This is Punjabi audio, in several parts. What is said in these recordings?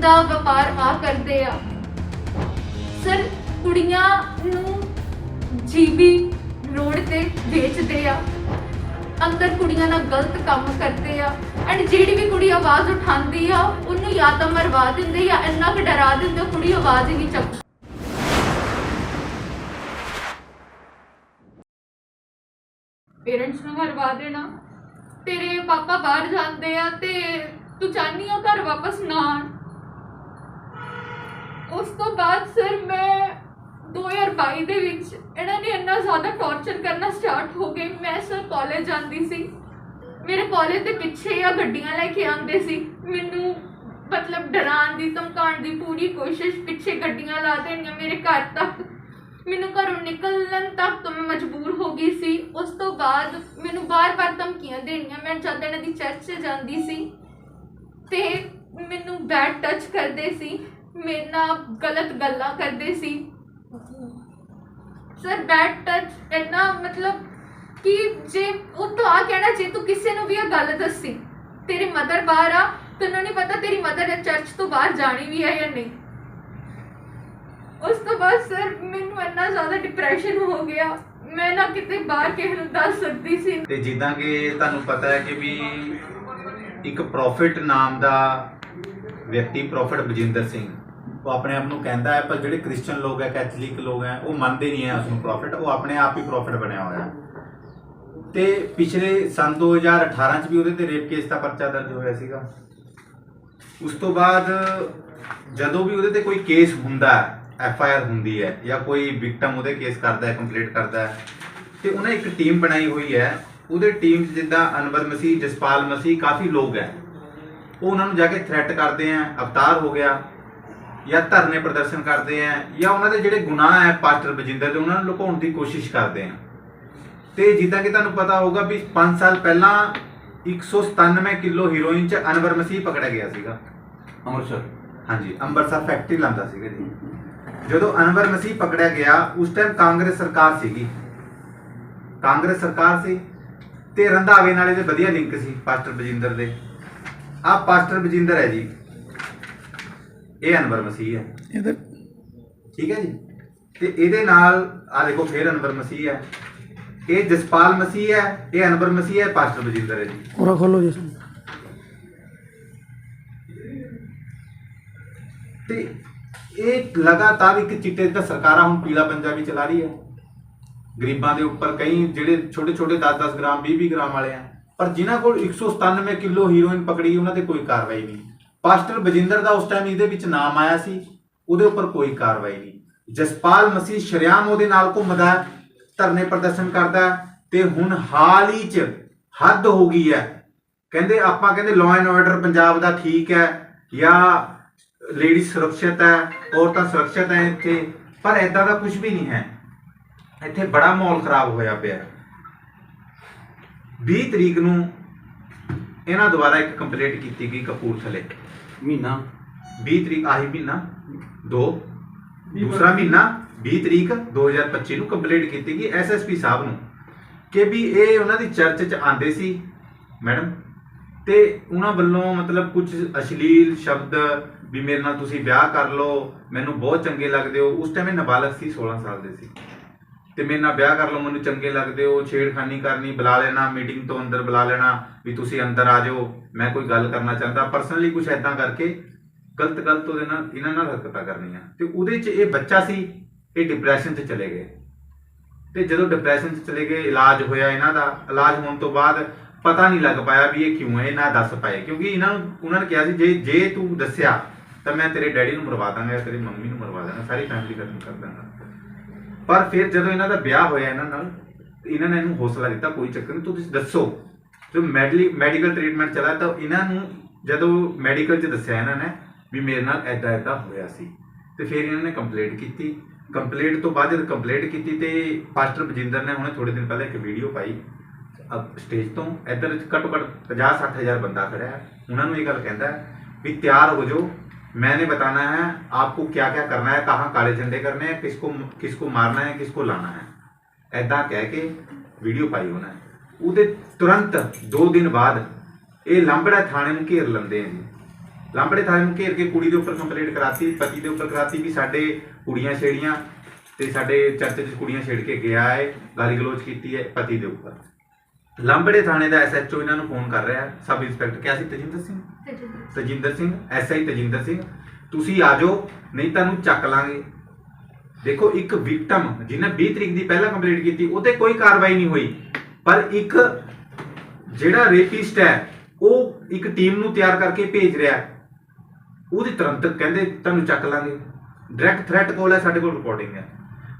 ਦਾ ਵਪਾਰ ਆ ਕਰਦੇ ਆ। ਸਰ, ਕੁੜੀਆਂ ਨੂੰ ਜੀਬੀ ਰੋਡ ਤੇ ਵੇਚਦੇ ਆ। ਅੰਦਰ ਕੁੜੀਆਂ ਨਾਲ ਗਲਤ ਕੰਮ ਕਰਦੇ ਆ। ਐਂਡ ਜਿਹੜੀ ਵੀ ਕੁੜੀ ਆਵਾਜ਼ ਉਠਾਉਂਦੀ ਆ, ਉਹਨੂੰ ਜਾਂ ਤਾਂ ਮਰਵਾ ਦਿੰਦੇ ਜਾਂ ਇੰਨਾ ਕੁ ਡਰਾ ਦਿੰਦੇ ਕੁੜੀ ਆਵਾਜ਼ ਹੀ ਨਹੀਂ ਚੱਕ ਪੇਰੈਂਟਸ ਨੂੰ ਮਰਵਾ ਦੇਣਾ। ਤੇਰੇ ਪਾਪਾ ਬਾਹਰ ਜਾਂਦੇ ਆ ਤੇ ਤੂੰ ਚਾਹਨੀ ਆ ਘਰ ਵਾਪਸ ਨਾ ਆਣ ਉਸ ਤੋਂ ਬਾਅਦ ਸਰ ਮੈਂ 2022 ਦੇ ਵਿੱਚ ਇਹਨਾਂ ਨੇ ਇੰਨਾ ਜ਼ਿਆਦਾ ਟੌਰਚਰ ਕਰਨਾ ਸਟਾਰਟ ਹੋ ਗਏ। ਮੈਂ ਸਰ ਕਾਲਜ ਜਾਂਦੀ ਸੀ। ਮੇਰੇ ਕਾਲਜ ਦੇ ਪਿੱਛੇ ਆ ਗੱਡੀਆਂ ਲੈ ਕੇ ਆਉਂਦੇ ਸੀ। ਮੈਨੂੰ ਮਤਲਬ ਡਰਾਉਣ ਦੀ, ਧਮਕਾਉਣ ਦੀ ਪੂਰੀ ਕੋਸ਼ਿਸ਼ ਪਿੱਛੇ ਗੱਡੀਆਂ ਲਾ ਦੇਣੀਆਂ ਮੇਰੇ ਘਰ ਤੱਕ। ਮੈਨੂੰ ਘਰੋਂ ਨਿਕਲਣ ਤੱਕ ਤੋਂ ਮੈਂ ਮਜਬੂਰ ਹੋ ਗਈ ਸੀ। ਉਸ ਤੋਂ ਬਾਅਦ ਮੈਨੂੰ ਬਾਰ-ਬਾਰ ਧਮਕੀਆਂ ਦੇਣੀਆਂ। ਮੈਂ ਜਦ ਇਹਨਾਂ ਦੀ ਚਰਚ 'ਚ ਜਾਂਦੀ ਸੀ ਤੇ ਮੈਨੂੰ ਬੈਡ ਟੱਚ ਕਰਦੇ ਸੀ। ਮੇਰੇ ਨਾਲ ਗਲਤ ਗੱਲਾਂ ਕਰਦੇ ਸੀ। ਸਰ ਬੈਡ ਟੱਚ ਇੰਨਾ ਮਤਲਬ ਕਿ ਜੇ ਉਹ ਤੋਂ ਆ ਕਹਿਣਾ ਜੇ ਤੂੰ ਕਿਸੇ ਨੂੰ ਵੀ ਇਹ ਗੱਲ ਦੱਸੀ, ਤੇਰੀ ਮਦਰ ਬਾਹਰ ਆ, ਤੈਨੂੰ ਨਹੀਂ ਪਤਾ ਤੇਰੀ ਮਦਰ ਚਰਚ ਤੋਂ ਬਾਹਰ ਜਾਣੀ ਵੀ ਹੈ ਜਾਂ ਨਹੀਂ। ਉਸ ਤੋਂ ਬਾਅਦ ਸਰ ਮੈਨੂੰ ਇੰਨਾ ਜ਼ਿਆਦਾ ਡਿਪਰੈਸ਼ਨ ਹੋ ਗਿਆ। ਮੈਂ ਨਾ ਕਿਤੇ ਬਾਹਰ ਕਿਸੇ ਨੂੰ ਦੱਸ ਸਕਦੀ ਸੀ। ਤੇ ਜਿੱਦਾਂ ਕਿ ਤੁਹਾਨੂੰ ਪਤਾ ਹੈ ਕਿ ਵੀ ਇੱਕ ਪ੍ਰੋਫਿਟ ਨਾਮ ਦਾ ਵਿਅਕਤੀ ਪ੍ਰੋਫਿਟ ਬਜਿੰਦਰ ਸਿੰਘ ਉਹ ਆਪਣੇ ਆਪ ਨੂੰ ਕਹਿੰਦਾ ਹੈ, ਪਰ ਜਿਹੜੇ ਕ੍ਰਿਸਚੀਅਨ ਲੋਕ ਹੈ, ਕੈਥੋਲਿਕ ਲੋਕ ਹੈ, ਉਹ ਮੰਨਦੇ ਨਹੀਂ ਹੈ ਉਸ ਨੂੰ ਪ੍ਰੋਫਿਟ ਉਹ ਆਪਣੇ ਆਪ ਹੀ ਪ੍ਰੋਫਿਟ ਬਣਿਆ ਹੋਇਆ ਹੈ। ਤੇ ਪਿਛਲੇ ਸਨ 2018 ਚ ਵੀ ਉਹਦੇ ਤੇ ਰੇਪ ਕੇਸ ਦਾ ਪਰਚਾ ਦਰਜ ਹੋਇਆ ਸੀਗਾ। ਉਸ ਤੋਂ ਬਾਅਦ ਜਦੋਂ ਵੀ ਉਹਦੇ ਤੇ ਕੋਈ ਕੇਸ ਹੁੰਦਾ ਹੈ ਐਫ ਆਈ ਆਰ ਹੁੰਦੀ ਹੈ, ਜਾਂ ਕੋਈ ਵਿਕਟਮ ਉਹਦੇ ਕੇਸ ਕਰਦਾ ਹੈ ਕੰਪਲੀਟ ਕਰਦਾ ਹੈ, ਤੇ ਉਹਨੇ ਇੱਕ ਟੀਮ ਬਣਾਈ ਹੋਈ ਹੈ। ਉਹਦੇ ਟੀਮ 'ਚ ਜਿੱਦਾਂ ਅਨਵਰ ਮਸੀਹ, ਜਸਪਾਲ ਮਸੀਹ ਕਾਫੀ ਲੋਕ ਹੈ। ਉਹ ਉਹਨਾਂ ਨੂੰ ਜਾ ਕੇ ਥ੍ਰੈਟ ਕਰਦੇ ਆ ਅਵਤਾਰ ਹੋ ਗਿਆ। ਜਾਂ ਧਰਨੇ ਪ੍ਰਦਰਸ਼ਨ ਕਰਦੇ ਆ ਜਾਂ ਉਹਨਾਂ ਦੇ ਜਿਹੜੇ ਗੁਨਾਹ ਹੈ ਪਾਸਟਰ ਬਜਿੰਦਰ ਦੇ ਉਹਨਾਂ ਨੂੰ ਲੁਕਾਉਣ ਦੀ ਕੋਸ਼ਿਸ਼ ਕਰਦੇ ਆ। ਤੇ ਜਿੱਦਾਂ ਕਿ ਤੁਹਾਨੂੰ ਪਤਾ ਹੋਊਗਾ ਵੀ 5 ਸਾਲ ਪਹਿਲਾਂ 197 ਕਿਲੋ ਹੀਰੋਇਨ ਚ ਅਨਵਰ ਮਸੀਹ ਪਕੜਿਆ ਗਿਆ ਸੀਗਾ। ਅੰਮ੍ਰਿਤਸਰ। ਹਾਂਜੀ ਅੰਮ੍ਰਿਤਸਰ ਫੈਕਟਰੀ ਲਾਂਦਾ ਸੀਗਾ ਜੀ। ਜਦੋਂ ਅਨਵਰ ਮਸੀਹ ਪਕੜਿਆ ਗਿਆ ਉਸ ਟਾਈਮ ਕਾਂਗਰਸ ਸਰਕਾਰ ਸੀਗੀ। ਕਾਂਗਰਸ ਸਰਕਾਰ ਸੀ ਤੇ ਰੰਧਾਵੇ ਨਾਲੇ ਦੇ ਵਧੀਆ ਲਿੰਕ ਸੀ ਪਾਸਟਰ ਬਜਿੰਦਰ ਦੇ। ਆਹ ਪਾਸਟਰ ਬਜਿੰਦਰ ਹੈ ਜੀ ਇਹ ਅਨਵਰ ਮਸੀਹ ਹੈ। ਇਹਦੇ ਠੀਕ ਹੈ ਜੀ? ਤੇ ਇਹਦੇ ਨਾਲ ਆ ਦੇਖੋ ਫੇਰ ਅਨਵਰ ਮਸੀਹ ਹੈ। ਇਹ ਜਸਪਾਲ ਮਸੀਹ ਹੈ ਇਹ ਅਨਵਰ ਮਸੀਹ ਹੈ ਪਾਸਟਰ ਬਜਿੰਦਰ ਹੈ ਜੀ। ਪੂਰਾ ਖੋਲੋ ਜੀ। ਤੇ ਇਹ ਲਗਾਤਾਰ ਇੱਕ ਚਿੱਟੇ ਦਾ ਸਰਕਾਰਾਂ ਹੁਣ ਪੀਲਾ ਪੰਜਾਬੀ ਚਲਾ ਰਹੀ ਹੈ। ਗਰੀਬਾਂ ਦੇ ਉੱਪਰ ਕਈ ਜਿਹੜੇ ਛੋਟੇ ਛੋਟੇ 10-10 ਗ੍ਰਾਮ 20-20 ਗ੍ਰਾਮ ਵਾਲੇ ਆ। ਪਰ ਜਿਨ੍ਹਾਂ ਕੋਲ 197 ਕਿਲੋ ਹੀਰੋਇਨ ਪਕੜੀ ਉਹਨਾਂ ਤੇ ਕੋਈ ਕਾਰਵਾਈ ਨਹੀਂ। ਪਾਸਟਰ ਬਜਿੰਦਰ ਦਾ ਉਸ ਟਾਈਮ ਇਹਦੇ ਵਿੱਚ ਨਾਮ ਆਇਆ ਸੀ, ਉਹਦੇ ਉੱਪਰ ਕੋਈ ਕਾਰਵਾਈ ਨਹੀਂ। ਜਸਪਾਲ ਮਸੀਹ ਸ਼ਰਿਆਮ ਉਹਦੇ ਨਾਲ ਘੁੰਮਦਾ ਧਰਨੇ ਪ੍ਰਦਰਸ਼ਨ ਕਰਦਾ ਤੇ ਹੁਣ ਹਾਲ ਹੀ ਚ ਹੱਦ ਹੋ ਗਈ ਹੈ। ਕਹਿੰਦੇ ਆਪਾਂ ਕਹਿੰਦੇ ਲਾਅ ਐਂਡ ਆਰਡਰ ਪੰਜਾਬ ਦਾ ਠੀਕ ਹੈ ਜਾਂ ਲੇਡੀ ਸੁਰੱਖਿਅਤ ਹੈ, ਔਰਤਾਂ ਸੁਰੱਖਿਅਤ ਹੈ ਇੱਥੇ, ਪਰ ਐਦਾਂ ਦਾ ਕੁਝ ਵੀ ਨਹੀਂ ਹੈ। ਇੱਥੇ ਬੜਾ ਮਾਹੌਲ ਖਰਾਬ ਹੋਇਆ ਪਿਆ। ਹੈ 20 ਤਰੀਕ ਨੂੰ ਇਹਨਾਂ ਦੁਆਰਾ ਇੱਕ ਕੰਪਲੇਂਟ ਕੀਤੀ ਗਈ ਕਪੂਰਥਲੇ। ਮਹੀਨਾ। 20 ਤਰੀਕ ਆਹੀ ਮਹੀਨਾ। 2 ਦੂਸਰਾ ਮਹੀਨਾ 20 ਤਰੀਕ 2025 ਨੂੰ ਕੰਪਲੇਂਟ ਕੀਤੀ ਗਈ ਐਸਐਸਪੀ ਸਾਹਿਬ ਨੂੰ। ਕਿ ਵੀ ਇਹ ਉਹਨਾਂ ਦੀ ਚਰਚ 'ਚ ਆਂਦੇ ਸੀ ਮੈਡਮ। ਤੇ ਉਹਨਾਂ ਵੱਲੋਂ ਮਤਲਬ ਕੁਝ ਅਸ਼ਲੀਲ ਸ਼ਬਦ ਵੀ ਮੇਰੇ ਨਾਲ ਤੁਸੀਂ ਵਿਆਹ ਕਰ ਲਓ ਮੈਨੂੰ ਬਹੁਤ ਚੰਗੇ ਲੱਗਦੇ ਹੋ। ਉਸ ਟਾਈਮ ਇਹ ਨਾਬਾਲਗ ਸੀ 16 ਸਾਲ ਦੇ ਸੀ। ਤੇ ਮੇਰੇ ਨਾਲ ਵਿਆਹ ਕਰ ਲਓ, ਮੈਨੂੰ ਚੰਗੇ ਲੱਗਦੇ ਹੋ, ਛੇੜਖਾਨੀ ਕਰਨੀ, ਬੁਲਾ ਲੈਣਾ ਮੀਟਿੰਗ ਤੋਂ ਅੰਦਰ ਬੁਲਾ ਲੈਣਾ ਵੀ ਤੁਸੀਂ ਅੰਦਰ ਆ ਜਾਓ, ਮੈਂ ਕੋਈ ਗੱਲ ਕਰਨਾ ਚਾਹੁੰਦਾ। ਪਰਸਨਲੀ ਕੁਝ ਐਦਾਂ ਕਰਕੇ ਗਲਤ ਗਲਤ ਉਹਦੇ ਨਾਲ ਇਹਨਾਂ ਨਾਲ ਹਰਕਤਾਂ ਕਰਨੀਆਂ। ਤੇ ਉਹਦੇ 'ਚ ਇਹ ਬੱਚਾ ਸੀ, ਇਹ ਡਿਪਰੈਸ਼ਨ 'ਚ ਚਲੇ ਗਏ। ਤੇ ਜਦੋਂ ਡਿਪਰੈਸ਼ਨ 'ਚ ਚਲੇ ਗਏ, ਇਲਾਜ ਹੋਇਆ ਇਹਨਾਂ ਦਾ। ਇਲਾਜ ਹੋਣ ਤੋਂ ਬਾਅਦ ਪਤਾ ਨਹੀਂ ਲੱਗ ਪਾਇਆ ਵੀ ਇਹ ਕਿਉਂ ਹੈ, ਇਹ ਨਾ ਦੱਸ ਪਾਏ। ਕਿਉਂਕਿ ਇਹਨਾਂ ਨੂੰ, ਉਹਨਾਂ ਨੇ ਕਿਹਾ ਸੀ, ਜੇ ਜੇ ਤੂੰ ਦੱਸਿਆ ਤਾਂ ਮੈਂ ਤੇਰੇ ਡੈਡੀ ਨੂੰ ਮਰਵਾ ਦਾਂਗਾ ਤੇਰੀ ਮੰਮੀ ਨੂੰ ਮਰਵਾ ਦਾਂਗਾ, ਸਾਰੀ ਫੈਮਿਲੀ ਖਤਮ ਕਰ ਦਾਂਗਾ। ਪਰ ਫਿਰ ਜਦੋਂ ਇਹਨਾਂ ਦਾ ਵਿਆਹ ਹੋਇਆ ਇਹਨਾਂ ਨਾਲ, ਇਹਨਾਂ ਨੇ ਇਹਨੂੰ ਹੌਸਲਾ ਦਿੱਤਾ, ਕੋਈ ਚੱਕਰ ਨਹੀਂ, ਤੁਸੀਂ ਦੱਸੋ। ਜੋ ਮੈਡਲੀ, ਮੈਡੀਕਲ ਟ੍ਰੀਟਮੈਂਟ ਚਲਾ ਤਾਂ ਇਹਨਾਂ ਨੂੰ ਜਦੋਂ ਮੈਡੀਕਲ 'ਚ ਦੱਸਿਆ ਇਹਨਾਂ ਨੇ ਵੀ ਮੇਰੇ ਨਾਲ ਐਦਾਂ ਐਦਾਂ ਹੋਇਆ ਸੀ, ਤੇ ਫਿਰ ਇਹਨਾਂ ਨੇ ਕੰਪਲੇਂਟ ਕੀਤੀ। ਕੰਪਲੇਂਟ ਤੋਂ ਬਾਅਦ ਜਦ ਕੰਪਲੇਂਟ ਕੀਤੀ ਤੇ ਪਾਸਟਰ ਬਜਿੰਦਰ ਨੇ ਹੁਣੇ ਥੋੜੇ ਦਿਨ ਪਹਿਲਾਂ ਇੱਕ ਵੀਡੀਓ ਪਾਈ। ਸਟੇਜ ਤੋਂ ਇੱਧਰ ਘੱਟੋ ਘੱਟ 50 60 ਹਜ਼ਾਰ ਬੰਦਾ ਖੜਾ ਹੈ ਉਹਨਾਂ ਨੂੰ ਇਹ ਗੱਲ ਕਹਿੰਦਾ ਵੀ ਤਿਆਰ ਹੋ ਜਾਓ मैंने बताना है आपको क्या क्या करना है कहाँ काले झंडे करने हैं किसको किसको मारना है किसको लाना है ਐਦਾਂ ਕਹਿ ਕੇ ਵੀਡੀਓ ਪਾਈ ਉਹਨਾਂ ਨੇ ਉਹਦੇ ਤੁਰੰਤ 2 ਦਿਨ ਬਾਅਦ ਇਹ ਲਾਂਬੜਾ ਥਾਣੇ ਨੂੰ ਘੇਰ ਲੈਂਦੇ ਆ ਜੀ ਲਾਂਬੜੇ ਥਾਣੇ ਨੂੰ ਘੇਰ ਕੇ ਕੁੜੀ ਦੇ ਉੱਪਰ ਕੰਪਲੇਂਟ ਕਰਾਤੀ ਪਤੀ ਦੇ ਉੱਪਰ ਕਰਾਤੀ ਵੀ ਸਾਡੇ ਕੁੜੀਆਂ ਛੇੜੀਆਂ ਤੇ ਸਾਡੇ ਚਰਚ 'ਚ ਕੁੜੀਆਂ ਛੇੜ ਕੇ ਗਿਆ ਹੈ ਗਾਲੀ ਗਲੋਚ ਕੀਤੀ ਹੈ ਪਤੀ ਦੇ ਉੱਪਰ ਲਾਂਬੜੇ ਥਾਣੇ ਦਾ ਐਸਐਚਓ ਇਹਨਾਂ ਨੂੰ ਫੋਨ ਕਰ ਰਿਹਾ ਸਬ ਇੰਸਪੈਕਟਰ ਕਿਆ ਸੀ? ਤਜਿੰਦਰ ਸਿੰਘ। ਤਜਿੰਦਰ ਸਿੰਘ। ਐਸਆਈ ਤਜਿੰਦਰ ਸਿੰਘ। ਤੁਸੀਂ ਆ ਜਾਓ ਨਹੀਂ ਤੁਹਾਨੂੰ ਚੱਕ ਲਾਂਗੇ। ਦੇਖੋ ਇੱਕ ਵਿਕਟਮ ਜਿਹਨੇ 20 ਤਰੀਕ ਦੀ ਪਹਿਲਾਂ ਕੰਪਲੀਟ ਕੀਤੀ ਉਹ ਤੇ ਕੋਈ ਕਾਰਵਾਈ ਨਹੀਂ ਹੋਈ। ਪਰ ਇੱਕ ਜਿਹੜਾ ਰੇਪਿਸਟ ਹੈ ਉਹ ਇੱਕ ਟੀਮ ਨੂੰ ਤਿਆਰ ਕਰਕੇ ਭੇਜ ਰਿਹਾ। ਉਹਦੀ ਤੁਰੰਤ ਕਹਿੰਦੇ ਤੁਹਾਨੂੰ ਚੱਕ ਲਾਂਗੇ। ਡਾਇਰੈਕਟ ਥ੍ਰੈਟ ਕਾਲ ਹੈ ਸਾਡੇ ਕੋਲ ਰਿਪੋਰਟਿੰਗ ਹੈ।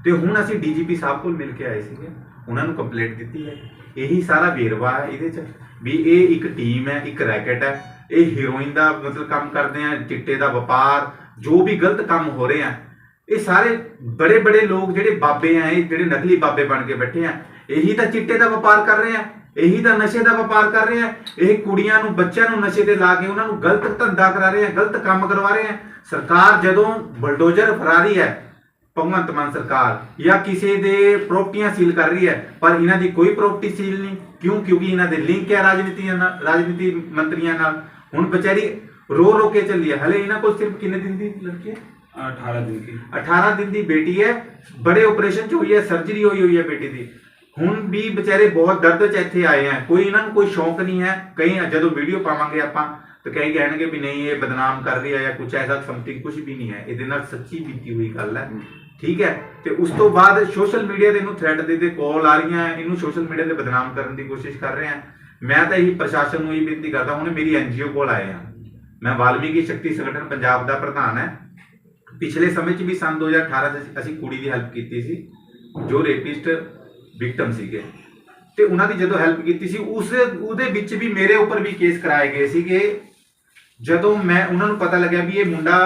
ਤੇ ਹੁਣ ਅਸੀਂ ਡੀਜੀਪੀ ਸਾਹਿਬ ਕੋਲ ਮਿਲ ਕੇ ਆਏ ਸੀਗੇ। ਉਹਨਾਂ ਨੂੰ ਕੰਪਲੇਂਟ ਦਿੱਤੀ ਹੈ। ਇਹੀ ਸਾਰਾ ਵੇਰਵਾ ਹੈ ਇਹਦੇ ਚ ਵੀ ਇਹ ਇੱਕ ਟੀਮ ਹੈ, ਇੱਕ ਰੈਕਟ ਹੈ। ਇਹ ਹੀਰੋਇਨ ਦਾ ਮਤਲਬ ਕੰਮ ਕਰਦੇ ਆ, ਚਿੱਟੇ ਦਾ ਵਪਾਰ, ਜੋ ਵੀ ਗਲਤ ਕੰਮ ਹੋ ਰਹੇ ਆ, ਇਹ ਸਾਰੇ ਬੜੇ ਬੜੇ ਲੋਕ ਜਿਹੜੇ ਬਾਬੇ ਆ, ਇਹ ਜਿਹੜੇ ਨਕਲੀ ਬਾਬੇ ਬਣ ਕੇ ਬੈਠੇ ਆ, ਇਹੀ ਤਾਂ ਚਿੱਟੇ ਦਾ ਵਪਾਰ ਕਰ ਰਹੇ ਆ, ਇਹੀ ਤਾਂ ਨਸ਼ੇ ਦਾ ਵਪਾਰ ਕਰ ਰਹੇ ਆ, ਇਹ ਕੁੜੀਆਂ ਨੂੰ, ਬੱਚਿਆਂ ਨੂੰ ਨਸ਼ੇ ਤੇ ਲਾ ਕੇ ਉਹਨਾਂ ਨੂੰ ਗਲਤ ਧੰਦਾ ਕਰਾ ਰਹੇ ਆ, ਗਲਤ ਕੰਮ ਕਰਵਾ ਰਹੇ ਆ। ਸਰਕਾਰ ਜਦੋਂ ਬਲਡੋਜ਼ਰ ਫਰਾਰੀ ਹੈ ਭਗਵੰਤ ਮਾਨ ਸਰਕਾਰ ਜਾਂ ਕਿਸੇ ਦੇ ਪ੍ਰਾਪਰਟੀਆਂ ਸੀਲ ਕਰ ਰਹੀ ਹੈ ਪਰ ਇਹਨਾਂ ਦੀ ਕੋਈ ਪ੍ਰਾਪਰਟੀ ਸੀਲ ਨਹੀਂ। ਕਿਉਂ? ਕਿਉਂਕਿ ਇਹਨਾਂ ਦੇ ਲਿੰਕ ਹੈ ਰਾਜਨੀਤੀ ਨਾਲ ਰਾਜਨੀਤੀ ਮੰਤਰੀਆਂ ਨਾਲ। ਹੁਣ ਵਿਚਾਰੀ ਰੋ ਰੋ ਕੇ ਚੱਲੀ ਹੈ। ਹਲੇ ਇਹਨਾਂ ਕੋਲ ਸਿਰਫ ਕਿੰਨੇ ਦਿਨ ਦੀ ਲੜਕੀ ਹੈ? 18 ਦਿਨ ਦੀ। 18 ਦਿਨ ਦੀ ਬੇਟੀ ਹੈ। ਬੜੇ ਆਪਰੇਸ਼ਨ ਚ ਹੋਈ ਹੈ ਸਰਜਰੀ ਹੋਈ ਹੋਈ ਹੈ ਬੇਟੀ ਦੀ। ਹੁਣ ਵੀ ਵਿਚਾਰੇ ਬਹੁਤ ਦਰਦ ਚ ਇੱਥੇ ਆਏ ਆ ਕੋਈ ਇਹਨਾਂ ਨੂੰ ਕੋਈ ਸ਼ੌਂਕ ਨਹੀਂ ਹੈ। ਕਈ ਜਦੋਂ ਵੀਡੀਓ ਪਾਵਾਂਗੇ ਆਪਾਂ ਤਾਂ ਕਈ ਕਹਿਣਗੇ ਵੀ ਨਹੀਂ, ਇਹ ਬਦਨਾਮ ਕਰ ਰਹੀ ਹੈ ਜਾਂ ਕੁਝ ਐਸਾ ਸਮਥਿੰਗ ਕੁਝ ਵੀ ਨਹੀਂ ਹੈ। ਇਹਦੇ ਨਾਲ ਸੱਚੀ ਬੀਤੀ ਹੋਈ ਗੱਲ ਹੈ। ਠੀਕ ਹੈ? ਤੇ ਉਸ ਤੋਂ ਬਾਅਦ ਸੋਸ਼ਲ ਮੀਡੀਆ ਦੇ ਇਹਨੂੰ ਥ੍ਰੈਟ ਦੇ ਦੇ ਕਾਲ ਆ ਰਹੀਆਂ। ਇਹਨੂੰ ਸੋਸ਼ਲ ਮੀਡੀਆ ਤੇ ਬਦਨਾਮ ਕਰਨ ਦੀ ਕੋਸ਼ਿਸ਼ ਕਰ ਰਹੇ ਆ ਮੈਂ ਤਾਂ ਇਹੀ ਪ੍ਰਸ਼ਾਸਨ ਨੂੰ ਇਹ ਬੇਨਤੀ ਕਰਦਾ, ਹੁਣ ਮੇਰੀ ਐਨਜੀਓ ਕੋਲ ਆਏ ਆ ਮੈਂ ਵਾਲਮੀਕੀ ਸ਼ਕਤੀ ਸੰਗਠਨ ਪੰਜਾਬ ਦਾ ਪ੍ਰਧਾਨ ਹੈ। ਪਿਛਲੇ ਸਮੇਂ 'ਚ ਵੀ ਸੰਨ 2018 'ਚ ਅਸੀਂ- ਅਸੀਂ ਕੁੜੀ ਦੀ ਹੈਲਪ ਕੀਤੀ ਸੀ, ਜੋ ਰੇਪਿਸਟ ਵਿਕਟਮ ਸੀਗੇ। ਤੇ ਉਹਨਾਂ ਦੀ ਜਦੋਂ ਹੈਲਪ ਕੀਤੀ ਸੀ, ਉਸ, ਉਹਦੇ ਵਿੱਚ ਵੀ ਮੇਰੇ ਉੱਪਰ ਵੀ ਕੇਸ ਕਰਾਏ ਗਏ ਸੀਗੇ। ਜਦੋਂ ਮੈਂ ਉਹਨਾਂ ਨੂੰ ਪਤਾ ਲੱਗਿਆ ਵੀ ਇਹ ਮੁੰਡਾ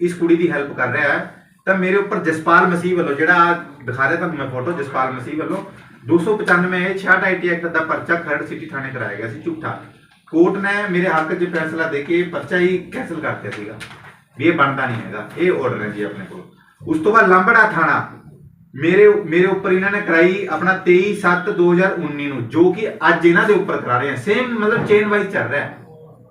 ਇਸ ਕੁੜੀ ਦੀ ਹੈਲਪ ਕਰ ਰਿਹਾ ਹੈ, ਤਾਂ ਮੇਰੇ ਉੱਪਰ ਜਸਪਾਲ ਮਸੀਹ ਵੱਲੋਂ ਜਿਹੜਾ ਆਹ ਦਿਖਾ ਰਿਹਾ ਤੁਹਾਨੂੰ ਮੈਂ ਫੋਟੋ ਜਸਪਾਲ ਮਸੀਹ ਵੱਲੋਂ 295 66 ਆਈਟੀ ਐਕਟ ਦਾ ਪਰਚਾ ਖਰੜ ਸਿਟੀ ਥਾਣੇ ਕਰਾਇਆ ਗਿਆ ਸੀ, ਝੂਠਾ। ਕੋਰਟ ਨੇ ਮੇਰੇ ਹੱਕ 'ਚ ਫੈਸਲਾ ਦੇ ਕੇ ਪਰਚਾ ਹੀ ਕੈਨਸਲ ਕਰ ਦਿੱਤਾ ਸੀਗਾ। ਵੀ ਇਹ ਬਣਦਾ ਨਹੀਂ ਹੈਗਾ, ਇਹ ਆਰਡਰ ਹੈ ਜੀ ਆਪਣੇ ਕੋਲ। ਉਸ ਤੋਂ ਬਾਅਦ ਲੰਬੜਾ ਥਾਣਾ, ਮੇਰੇ ਮੇਰੇ ਉੱਪਰ ਇਹਨਾਂ ਨੇ ਕਰਾਈ ਆਪਣਾ 23 7 2019 ਨੂੰ, ਜੋ ਕਿ ਅੱਜ ਇਹਨਾਂ ਦੇ ਉੱਪਰ ਕਰਾ ਰਹੇ ਆ ਸੇਮ ਮਤਲਬ ਚੇਨ ਵਾਈਜ਼ ਚੱਲ ਰਿਹਾ। ਹੈ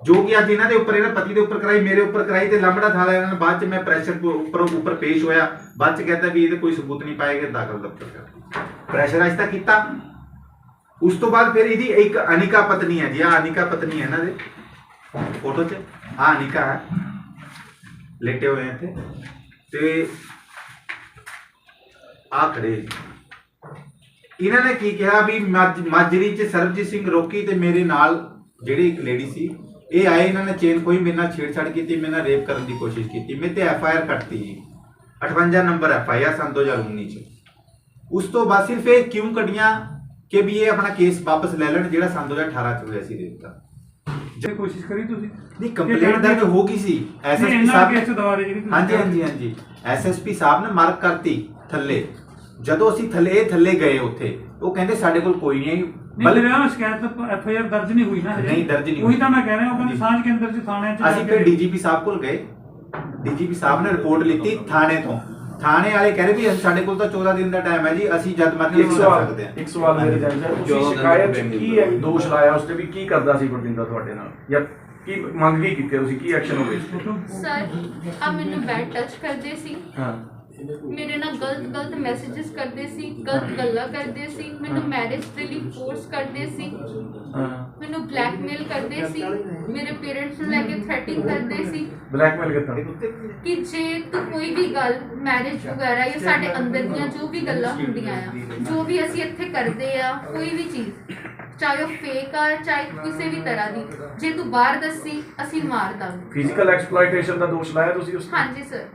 ਜੋ ਕਿ ਅੱਜ ਇਹਨਾਂ ਦੇ ਉੱਪਰ, ਇਹਨਾਂ ਪਤੀ ਦੇ ਉੱਪਰ ਕਰਾਈ, ਮੇਰੇ ਉੱਪਰ ਕਰਾਈ ਤੇ ਲੰਬੜਾ ਥਾਲਾ ਇਹਨਾਂ ਨੇ ਬਾਅਦ ਚ ਮੈਂ ਪ੍ਰੈਸ਼ਰ ਉੱਪਰ ਉੱਪਰ ਪੇਸ਼ ਹੋਇਆ। ਬਾਅਦ ਚ ਕਹਿੰਦਾ ਵੀ ਇਹਦੇ ਕੋਈ ਸਬੂਤ ਨਹੀਂ ਪਾਏਗਾ ਦਾਖਲ ਦਫ਼ਤਰ ਕਰ। ਪ੍ਰੈਸ਼ਰਾਈਜ਼ ਤਾਂ ਕੀਤਾ। ਉਸ ਤੋਂ ਬਾਅਦ ਫਿਰ ਇਹਦੀ ਇੱਕ ਅਨਿਕਾ ਪਤਨੀ ਹੈ ਜੀ। ਆ ਅਨਿਕਾ ਪਤਨੀ ਹੈ ਇਹਨਾਂ ਦੇ। ਫੋਟੋ 'ਚ। ਆ ਅਨਿਕਾ ਹੈ। ਲੇਟੇ ਹੋਏ ਇੱਥੇ। ਤੇ ਆ ਖੜੇ ਇਹਨਾਂ ਨੇ ਕੀ ਕਿਹਾ ਵੀ ਮਾਜਰੀ 'ਚ ਸਰਬਜੀਤ ਸਿੰਘ ਰੋਕੀ ਤੇ ਮੇਰੇ ਨਾਲ ਜਿਹੜੀ ਇੱਕ ਲੇਡੀ ਸੀ ਇਹ ਆਏ ਇਹਨਾਂ ਨੇ ਚੇਨ ਕੋਈ ਮੇਰੇ ਨਾਲ ਛੇੜਛਾੜ ਕੀਤੀ ਮੇਰੇ ਨਾਲ ਰੇਪ ਕਰਨ ਦੀ ਕੋਸ਼ਿਸ਼ ਕੀਤੀ ਮੇਰੇ ਤੇ ਐਫ ਆਈ ਆਰ ਕੱਟਤੀ ਜੀ। 58 ਨੰਬਰ ਐਫ ਆਈ ਆਰ ਸੰਨ 2019 ਚ। ਉਸ ਤੋਂ ਬਾਅਦ ਸਿਰਫ ਇਹ ਕਿਉਂ ਕੱਢੀਆਂ ਕਿ ਵੀ ਇਹ ਆਪਣਾ ਕੇਸ ਵਾਪਸ ਲੈ ਲੈਣ ਜਿਹੜਾ ਸੰਨ 2018 ਚ ਹੋਇਆ ਸੀ ਰੇਪ ਦਾ? ਜੇ ਕੋਸ਼ਿਸ਼ ਕਰੀ ਤੁਸੀਂ। ਨਹੀਂ ਕੰਪਲੇਂਟ ਦਰਜ ਹੋ ਗਈ ਸੀ। ਐਸਐਸਪੀ ਸਾਹਿਬ ਹਾਂਜੀ ਹਾਂਜੀ ਹਾਂਜੀ। ਐਸਐਸਪੀ ਸਾਹਿਬ ਨੇ ਮਾਰਕ ਕਰਤੀ ਥੱਲੇ। ਜਦੋਂ ਅਸੀਂ ਥੱਲੇ ਥੱਲੇ ਗਏ ਉੱਥੇ ਉਹ ਕਹਿੰਦੇ ਸਾਡੇ ਕੋਲ ਕੋਈ ਨਹੀਂ ਮੇਰੇ ਨਾਲ ਸ਼ਿਕਾਇਤ ਐਫ ਆਈ ਆਰ ਦਰਜ ਨਹੀਂ ਹੋਈ ਨਾ ਹਜੇ। ਨਹੀਂ, ਦਰਜ ਨਹੀਂ ਉਹੀ ਹੋਈ। ਤਾਂ ਮੈਂ ਕਹਿ ਰਿਹਾ ਉਹ ਕਹਿੰਦੇ ਜੀ। ਸਾਂਝ ਕੇਂਦਰ ਚ ਥਾਣੇ ਚ ਅਸੀਂ ਫਿਰ ਡੀਜੀਪੀ ਸਾਹਿਬ ਕੋਲ ਗਏ। ਡੀਜੀਪੀ ਸਾਹਿਬ ਨੇ ਰਿਪੋਰਟ ਲਿੱਤੀ ਥਾਣੇ ਤੋਂ। ਥਾਣੇ ਵਾਲੇ ਕਹਿ ਰਹੇ ਵੀ ਸਾਡੇ ਕੋਲ ਤਾਂ 14 ਦਿਨ ਦਾ ਟਾਈਮ ਹੈ ਜੀ ਅਸੀਂ ਜਦ ਮਰਜ਼ੀ ਇੱਕ ਕਰ ਸਵਾਲ ਸਕਦੇ ਹਾਂ। ਇੱਕ ਸਵਾਲ ਮੇਰੇ ਜਾਨ ਸਰ ਜੋ ਤੁਸੀਂ ਉਹਦਾ ਸ਼ਿਕਾਇਤ 'ਚ ਪੈਂਡਿੰਗ ਕੀ ਹੈ ਦੋਸ਼ ਲਾਇਆ ਉਸ ਤੇ ਵੀ ਕੀ ਕਰਦਾ ਸੀ ਗੁਰਦਿੰਦਰ ਤੁਹਾਡੇ ਨਾਲ? ਜਾਂ ਕੀ ਮੰਗ ਕੀ ਕੀਤੀ ਤੁਸੀਂ? ਕੀ ਐਕਸ਼ਨ ਹੋਵੇ ਸਰ ਆ ਮੈਨੂੰ ਬੈਡ ਟੱਚ ਕਰਦੇ ਸੀ। ਹਾਂ। ਮੇਰੇ ਨਾਲ ਗਲਤ ਗਲਤ ਮੈਸੇजेस ਕਰਦੇ। ਸੀ ਗਲਤ ਗੱਲਾਂ ਕਰਦੇ ਸੀ ਮੈਨੂੰ ਮੈਰਿਜ ਦੇ ਲਈ ਫੋਰਸ ਕਰਦੇ ਸੀ। ਹਾਂ। ਮੈਨੂੰ ਬਲੈਕਮੇਲ ਕਰਦੇ ਸੀ। ਮੇਰੇ ਪੇਰੈਂਟਸ ਨੂੰ ਲੈ ਕੇ ਥ੍ਰੈਟਿੰਗ ਕਰਦੇ ਸੀ। ਬਲੈਕਮੇਲ ਕੀਤਾ ਕਿ ਜੇ ਤੂੰ ਕੋਈ ਵੀ ਗੱਲ ਮੈਰਿਜ ਵਗੈਰਾ ਜਾਂ ਸਾਡੇ ਅੰਦਰ ਦੀਆਂ ਜੋ ਵੀ ਗੱਲਾਂ ਹੁੰਦੀਆਂ ਆ ਜੋ ਵੀ ਅਸੀਂ ਇੱਥੇ ਕਰਦੇ ਆ ਕੋਈ ਵੀ ਚੀਜ਼ ਚਾਹੇ ਉਹ ਫੇਕ ਆ ਚਾਹੇ ਕਿਸੇ ਵੀ ਤਰ੍ਹਾਂ ਦੀ ਜੇ ਤੂੰ ਬਾਹਰ ਦੱਸੀ ਅਸੀਂ ਮਾਰ ਦਾਂਗੇ। ਫਿਜ਼ੀਕਲ ਐਕਸਪਲੋਇਟੇਸ਼ਨ ਦਾ ਦੋਸ਼ ਲਾਇਆ ਤੁਸੀਂ ਉਸ? ਹਾਂਜੀ ਸਰ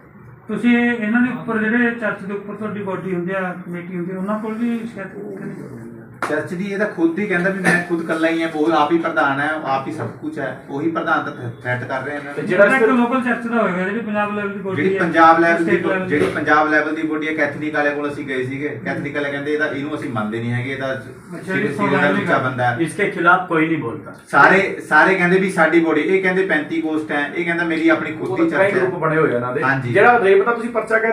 ਤੁਸੀਂ ਇਹਨਾਂ ਦੇ ਉੱਪਰ ਜਿਹੜੇ ਚਰਚ ਦੇ ਉੱਪਰ ਤੁਹਾਡੀ ਬੋਡੀ ਹੁੰਦੀ ਆ ਕਮੇਟੀ ਹੁੰਦੀ ਆ, ਉਹਨਾਂ ਕੋਲ ਵੀ ਸ਼ਿਕਾਇਤ ਕਰੀ ਚਰਚ ਦੀ ਇਹਦਾ ਖੁਦ ਹੀ ਕਹਿੰਦਾ ਵੀ ਮੈਂ ਖੁਦ ਇਕੱਲਾ ਹੀ ਆ ਉਹ ਆਪ ਹੀ ਪ੍ਰਧਾਨ ਹੈ ਆਪ ਹੀ ਸਭ ਕੁਝ ਹੈ ਉਹੀ ਪ੍ਰਧਾਨ ਤਾਂ ਥ੍ਰੈਟ ਕਰ ਰਹੇ ਨੇ। ਜਿਹੜਾ ਇੱਕ ਲੋਕਲ ਚਰਚ ਦਾ ਹੋਏਗਾ ਜਿਹੜੀ ਪੰਜਾਬ ਲੈਵਲ ਦੀ ਬੋਡੀ ਜਿਹੜੀ ਪੰਜਾਬ ਲੈਵਲ ਦੀ ਜਿਹੜੀ ਪੰਜਾਬ ਲੈਵਲ ਦੀ ਬੋਡੀ ਹੈ ਕੈਥੋਲਿਕ ਵਾਲੇ ਕੋਲ ਅਸੀਂ ਗਏ ਸੀਗੇ। ਕੈਥੋਲਿਕ ਵਾਲੇ ਕਹਿੰਦੇ ਇਹਦਾ ਇਹਨੂੰ ਅਸੀਂ ਮੰਨਦੇ ਨਹੀਂ ਹੈਗੇ ਇਹਦਾ ਬੰਦਾ ਇਸਕੇ ਖਿਲਾਫ ਕੋਈ ਨਹੀਂ ਬੋਲਦਾ। ਸਾਰੇ ਸਾਰੇ ਕਹਿੰਦੇ ਵੀ ਸਾਡੀ ਬੋਡੀ ਇਹ ਕਹਿੰਦੇ ਪੈਂਤੀਕੋਸਟ ਹੈ ਇਹ ਕਹਿੰਦਾ ਮੇਰੀ ਆਪਣੀ ਖੁਦ ਦੀ ਚਰਚ ਹੈ। ਜਿਹੜਾ ਰੇਪ ਦਾ ਤੁਸੀਂ ਪਰਚਾ